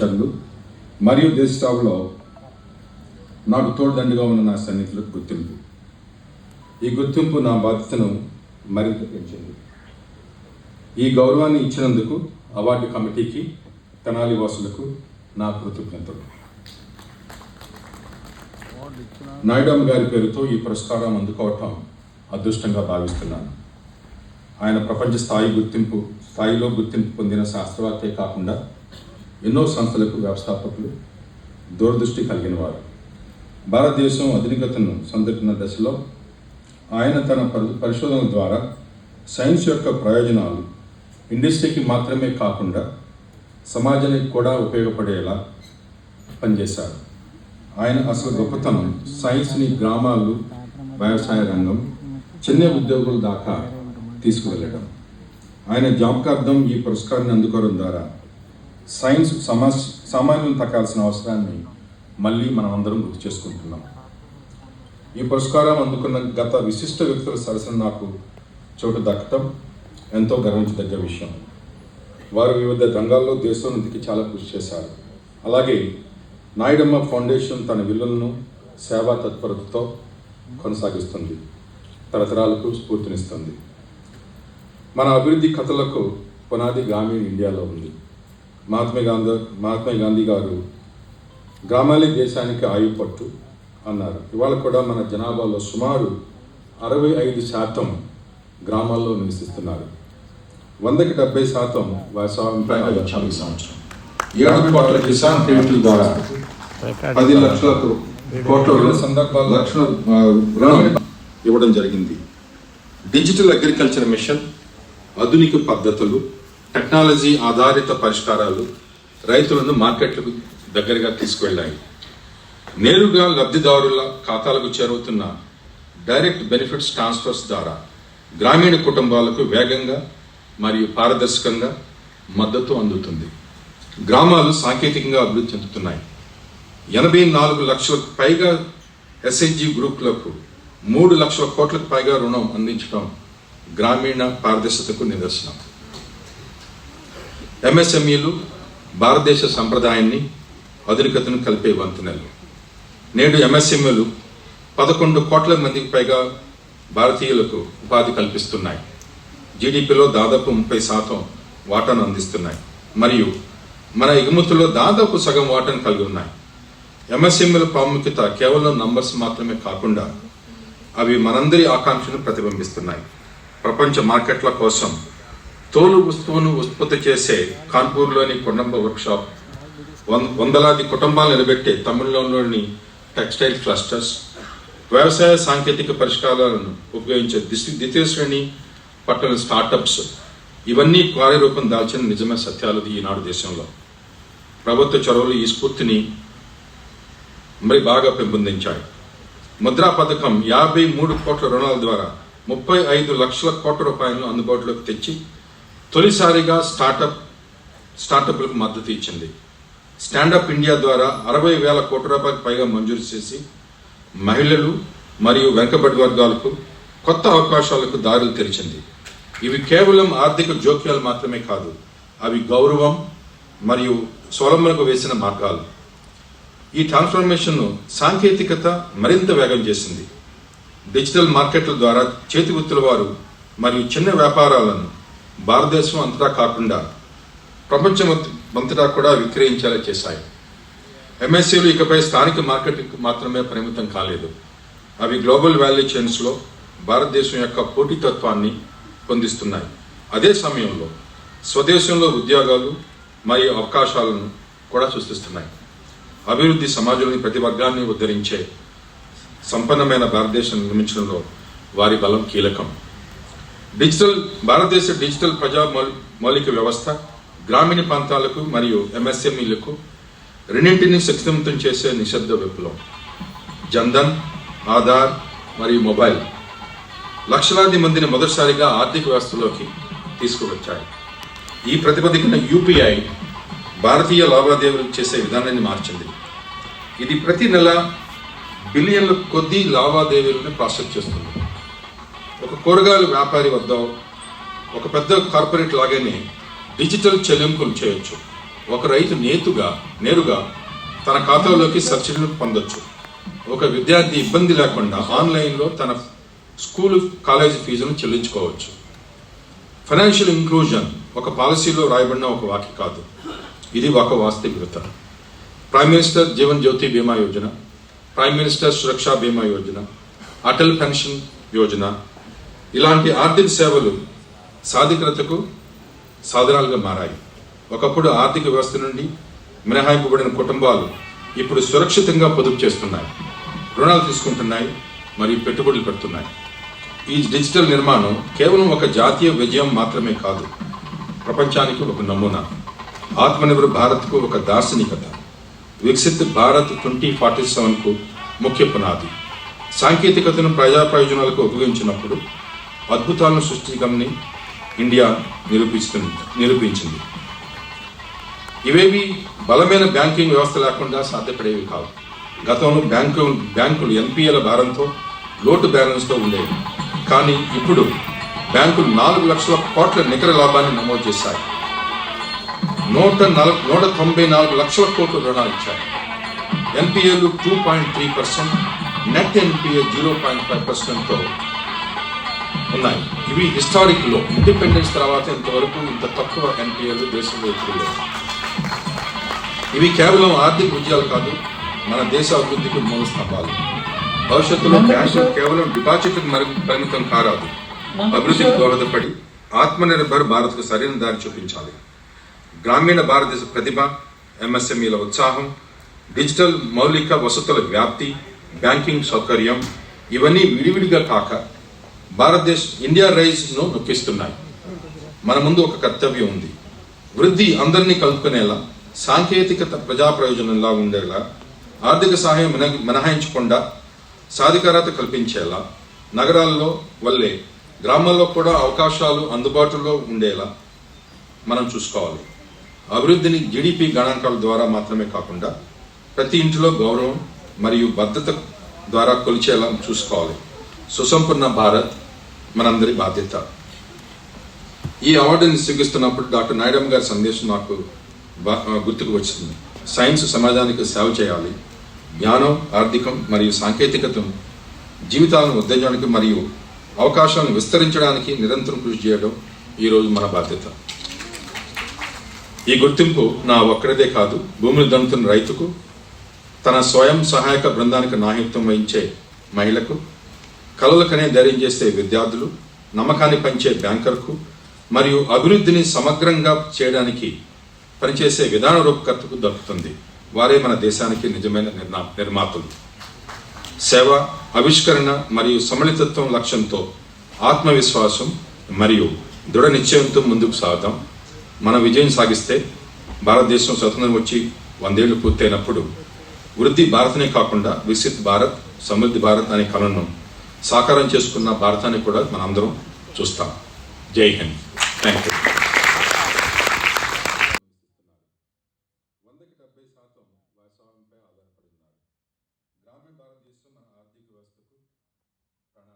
సహచరులు మరియు దేశ నాకు తోడుదండిగా ఉన్న నా సన్నిహితులకు గుర్తింపు. ఈ గుర్తింపు నా బాధ్యతను మరింత పెంచింది. ఈ గౌరవాన్ని ఇచ్చినందుకు అవార్డు కమిటీకి తెనాలి వాసులకు నా కృతజ్ఞతలు. నాయుడమ్మ గారి పేరుతో ఈ పురస్కారం అందుకోవటం అదృష్టంగా భావిస్తున్నాను. ఆయన ప్రపంచ స్థాయి గుర్తింపు స్థాయిలో గుర్తింపు పొందిన శాస్త్రవేత్తే కాకుండా ఎన్నో సంస్థలకు వ్యవస్థాపకులు దూరదృష్టి కలిగిన వారు. భారతదేశం అధునికతను సందర్శన దశలో ఆయన తన పరి- పరిశోధన ద్వారా సైన్స్ యొక్క ప్రయోజనాలు ఇండస్ట్రీకి మాత్రమే కాకుండా సమాజానికి కూడా ఉపయోగపడేలా పనిచేశారు. ఆయన అసలు గొప్పతనం సైన్స్ని గ్రామాలు వ్యవసాయ రంగం చిన్న ఉద్యోగుల దాకా తీసుకువెళ్ళడం. ఆయన జాబ్కార్థం ఈ పురస్కారాన్ని అందుకోవడం ద్వారా సైన్స్ సమస్ సామాన్యులను తక్కాల్సిన అవసరాన్ని మళ్ళీ మనం అందరం గుర్తు చేసుకుంటున్నాం. ఈ పురస్కారం అందుకున్న గత విశిష్ట వ్యక్తుల సరసన నాకు చోటు దక్కటం ఎంతో గర్వించదగ్గ విషయం. వారు వివిధ రంగాల్లో దేశోన్నతికి చాలా కృషి చేశారు. అలాగే నాయుడమ్మ ఫౌండేషన్ తన విలువలను సేవా తత్పరతతో కొనసాగిస్తుంది. తరతరాలకు స్ఫూర్తినిస్తుంది. మన అభివృద్ధి కథలకు పునాది గ్రామీణ ఇండియాలో ఉంది. మహాత్మా గాంధీ మహాత్మా గాంధీ గారు గ్రామాలే దేశానికి ఆయువు పట్టు అన్నారు. ఇవాళ కూడా మన జనాభాలో సుమారు అరవై ఐదు శాతం గ్రామాల్లో నివసిస్తున్నారు. వందకి డెబ్బై శాతం వ్యవసాయం సంవత్సరం. ఏడు కోట్ల కిసాన్ క్రెడిట్ల ద్వారా పది లక్షల కోట్ల రుణ సందర్భాలు లక్షల రుణం ఇవ్వడం జరిగింది. డిజిటల్ అగ్రికల్చర్ మిషన్ ఆధునిక పద్ధతులు టెక్నాలజీ ఆధారిత పరిష్కారాలు రైతులను మార్కెట్లకు దగ్గరగా తీసుకువెళ్ళాయి. నేరుగా లబ్ధిదారుల ఖాతాలకు చేరువుతున్న డైరెక్ట్ బెనిఫిట్స్ ట్రాన్స్ఫర్స్ ద్వారా గ్రామీణ కుటుంబాలకు వేగంగా మరియు పారదర్శకంగా మద్దతు అందుతుంది. గ్రామాలు సాంకేతికంగా అభివృద్ధి చెందుతున్నాయి. ఎనభై నాలుగు లక్షలకు పైగా ఎస్హెచ్జి గ్రూపులకు మూడు లక్షల కోట్లకు పైగా రుణం అందించడం గ్రామీణ పారదర్శకతకు నిదర్శనం. ఎంఎస్ఎంఈలు భారతదేశ సంప్రదాయాన్ని ఆధునికతను కలిపే వంతెనలు నేడు ఎంఎస్ఎంఈలు పదకొండు కోట్ల మందికి పైగా భారతీయులకు ఉపాధి కల్పిస్తున్నాయి. జీడిపిలో దాదాపు ముప్పై శాతం వాటాను అందిస్తున్నాయి. మరియు మన ఎగుమతుల్లో దాదాపు సగం వాటాను కలిగి ఉన్నాయి. ఎంఎస్ఎంఈల ప్రాముఖ్యత కేవలం నంబర్స్ మాత్రమే కాకుండా అవి మనందరి ఆకాంక్షను ప్రతిబింబిస్తున్నాయి. ప్రపంచ మార్కెట్ల కోసం తోలు వస్తువును ఉత్పత్తి చేసే కాన్పూర్లోని కొండంబ వర్క్షాప్ వంద వందలాది కుటుంబాలు నిలబెట్టే తమిళనాడులోని టెక్స్టైల్ క్లస్టర్స్ వ్యవసాయ సాంకేతిక పరిష్కారాలను ఉపయోగించే దిశ- ద్వితీయ శ్రేణి పట్టణ స్టార్టప్స్ ఇవన్నీ కార్యరూపం దాల్చిన నిజమైన సత్యాలు ఈనాడు దేశంలో. ప్రభుత్వ చొరవలు ఈ స్ఫూర్తిని మరి బాగా పెంపొందించాయి. ముద్రా పథకం యాభై మూడు కోట్ల రుణాల ద్వారా ముప్పై ఐదు లక్షల కోట్ల రూపాయలను అందుబాటులోకి తెచ్చి తొలిసారిగా స్టార్టప్ స్టార్టప్లకు మద్దతు ఇచ్చింది. స్టాండప్ ఇండియా ద్వారా అరవై వేల కోట్ల రూపాయలకు పైగా మంజూరు చేసి మహిళలు మరియు వెంకబడి వర్గాలకు కొత్త అవకాశాలకు దారులు తెరిచింది. ఇవి కేవలం ఆర్థిక జోక్యాలు మాత్రమే కాదు అవి గౌరవం మరియు స్వలంబనకు వేసిన మార్గాలు. ఈ ట్రాన్స్ఫర్మేషన్ను సాంకేతికత మరింత వేగం చేసింది. డిజిటల్ మార్కెట్ల ద్వారా చేతి గుర్తుల వారు మరియు చిన్న వ్యాపారాలను భారతదేశం అంతటా కాకుండా ప్రపంచం అంతటా కూడా విక్రయించేలా చేశాయి. ఎంఎస్సీలు ఇకపై స్థానిక మార్కెట్కి మాత్రమే పరిమితం కాలేదు. అవి గ్లోబల్ వాల్యూ చైన్స్లో భారతదేశం యొక్క పోటీతత్వాన్ని పొందిస్తున్నాయి. అదే సమయంలో స్వదేశంలో ఉద్యోగాలు మరియు అవకాశాలను కూడా సృష్టిస్తున్నాయి. అభివృద్ధి సమాజంలోని ప్రతి వర్గాన్ని ఉద్ధరించే సంపన్నమైన భారతదేశం నిర్మించడంలో వారి బలం కీలకం. డిజిటల్ భారతదేశ డిజిటల్ ప్రజా మౌల్- మౌలిక వ్యవస్థ గ్రామీణ ప్రాంతాలకు మరియు ఎంఎస్ఎంఈలకు రెండింటిని శక్తివంతం చేసే నిశ్శబ్ద విప్లవం. జన్ధన్ ఆధార్ మరియు మొబైల్ లక్షలాది మందిని మొదటిసారిగా ఆర్థిక వ్యవస్థలోకి తీసుకువచ్చాయి. ఈ ప్రతిపదికన యూపీఐ భారతీయ లావాదేవీలు చేసే విధానాన్ని మార్చింది. ఇది ప్రతి నెల బిలియన్ల కొద్ది లావాదేవీలను ప్రాసెస్ చేస్తుంది. ఒక కూరగాయల వ్యాపారి వద్ద ఒక పెద్ద కార్పొరేట్ లాగానే డిజిటల్ చెల్లింపులు చేయొచ్చు. ఒక రైతు నేతుగా నేరుగా తన ఖాతాలోకి సబ్సిడీలు పొందొచ్చు. ఒక విద్యార్థి ఇబ్బంది లేకుండా ఆన్లైన్లో తన స్కూలు కాలేజీ ఫీజును చెల్లించుకోవచ్చు. ఫైనాన్షియల్ ఇంక్లూజన్ ఒక పాలసీలో రాయబడిన ఒక వాక్య కాదు. ఇది ఒక వాస్తవికత ప్రైమ్ మినిస్టర్ జీవన్ జ్యోతి బీమా యోజన ప్రైమ్ మినిస్టర్ సురక్షా బీమా యోజన అటల్ పెన్షన్ యోజన ఇలాంటి ఆర్థిక సేవలు సాధికరతకు సాధనాలుగా మారాయి. ఒకప్పుడు ఆర్థిక వ్యవస్థ నుండి మినహాయింపబడిన కుటుంబాలు ఇప్పుడు సురక్షితంగా పొదుపు చేస్తున్నాయి. రుణాలు తీసుకుంటున్నాయి మరియు పెట్టుబడులు పెడుతున్నాయి. ఈ డిజిటల్ నిర్మాణం కేవలం ఒక జాతీయ విజయం మాత్రమే కాదు ప్రపంచానికి ఒక నమూనా. ఆత్మనిర్భర్ భారత్కు ఒక దార్శనికత. వికసిత్ భారత్ ట్వంటీ ఫార్టీ సెవెన్కు ముఖ్య పునాది. సాంకేతికతను ప్రజా ప్రయోజనాలకు ఉపయోగించినప్పుడు అద్భుతాలను సృష్టించగలని ఇండియా నిరూపిస్తుంది నిరూపించింది. ఇవేవి బలమైన బ్యాంకింగ్ వ్యవస్థ లేకుండా సాధ్యపడేవి కావు. గతంలో బ్యాంకు బ్యాంకులు ఎన్పిఎల భారంతో లోటు బ్యాలెన్స్తో ఉండేవి. కానీ ఇప్పుడు బ్యాంకులు నాలుగు లక్షల కోట్ల నికర లాభాన్ని నమోదు చేశాయి. నూట నల నూట తొంభై నాలుగు లక్షల కోట్ల రుణాలు ఇచ్చాయి. ఎన్పిఏలు two point three percent net NPA zero point five పర్సెంట్తో ఉన్నాయి. ఇవి హిస్టారిక్లో. ఇండిపెండెన్స్ తర్వాత ఇంతవరకు ఇంత తక్కువ ఎన్పిఏలు దేశంలో ఎప్పుడు లేవు. ఇవి కేవలం ఆర్థిక విజయాలు కాదు మన దేశ అభివృద్ధికి మూల స్తంభాలు భవిష్యత్తులో బ్యాంకులు కేవలం డిపాజిట్లకు మరుగు పరిమితం కారాదు. అభివృద్ధికి దోహదపడి ఆత్మనిర్భర్ భారత్కు సరైన దారి చూపించాలి. గ్రామీణ భారతదేశ ప్రతిభ ఎంఎస్ఎంఈల ఉత్సాహం డిజిటల్ మౌలిక వసతుల వ్యాప్తి బ్యాంకింగ్ సౌకర్యం ఇవన్నీ విడివిడిగా కాక భారతదేశ్ ఇండియా రైజ్ను నొక్కిస్తున్నాయి. మన ముందు ఒక కర్తవ్యం ఉంది. వృద్ధి అందరినీ కలుపుకునేలా సాంకేతికత ప్రజా ప్రయోజనంలా ఉండేలా ఆర్థిక సహాయం మిన- మినహాయించకుండా సాధికారత కల్పించేలా నగరాల్లో వల్లే గ్రామాల్లో కూడా అవకాశాలు అందుబాటులో ఉండేలా మనం చూసుకోవాలి. అభివృద్ధిని జీడిపి గణాంకాల ద్వారా మాత్రమే కాకుండా ప్రతి ఇంటిలో గౌరవం మరియు భద్రత ద్వారా కొలిచేలా చూసుకోవాలి. సుసంపన్న భారత్ మనందరి బాధ్యత. ఈ అవార్డుని స్వీకరిస్తున్నప్పుడు డాక్టర్ నాయుడమ్మ గారి సందేశం నాకు గుర్తుకు వచ్చింది. సైన్స్ సమాజానికి సేవ చేయాలి. జ్ఞానం ఆర్థికం మరియు సాంకేతికతను జీవితాలను ఉత్తేజానికి మరియు అవకాశాలను విస్తరించడానికి నిరంతరం కృషి చేయడం ఈరోజు మన బాధ్యత. ఈ గుర్తింపు నా ఒక్కడిదే కాదు భూమిని దంతున్న రైతుకు తన స్వయం సహాయక బృందానికి నాయకత్వం వహించే మహిళకు కలలకనే ధైర్యం చేసే విద్యార్థులు నమ్మకాన్ని పంచే బ్యాంకర్కు మరియు అభివృద్ధిని సమగ్రంగా చేయడానికి పనిచేసే విధాన రూపకర్తకు దక్కుతుంది. వారే మన దేశానికి నిజమైన నిర్మా నిర్మాతలు. సేవ ఆవిష్కరణ మరియు సమ్మిళితత్వం లక్ష్యంతో ఆత్మవిశ్వాసం మరియు దృఢ నిశ్చయంతో ముందుకు సాగుదాం. మన విజయం సాగిస్తే భారతదేశం స్వతంత్రం వచ్చి వందేళ్ళు పూర్తయినప్పుడు వృద్ధి భారత్నే కాకుండా వికసిత్ భారత్ సమృద్ధి భారత్ అనే కలను సాకారం చేసుకున్న భారతాన్ని కూడా మనందరం చూస్తాం. జై హింద్. Thank you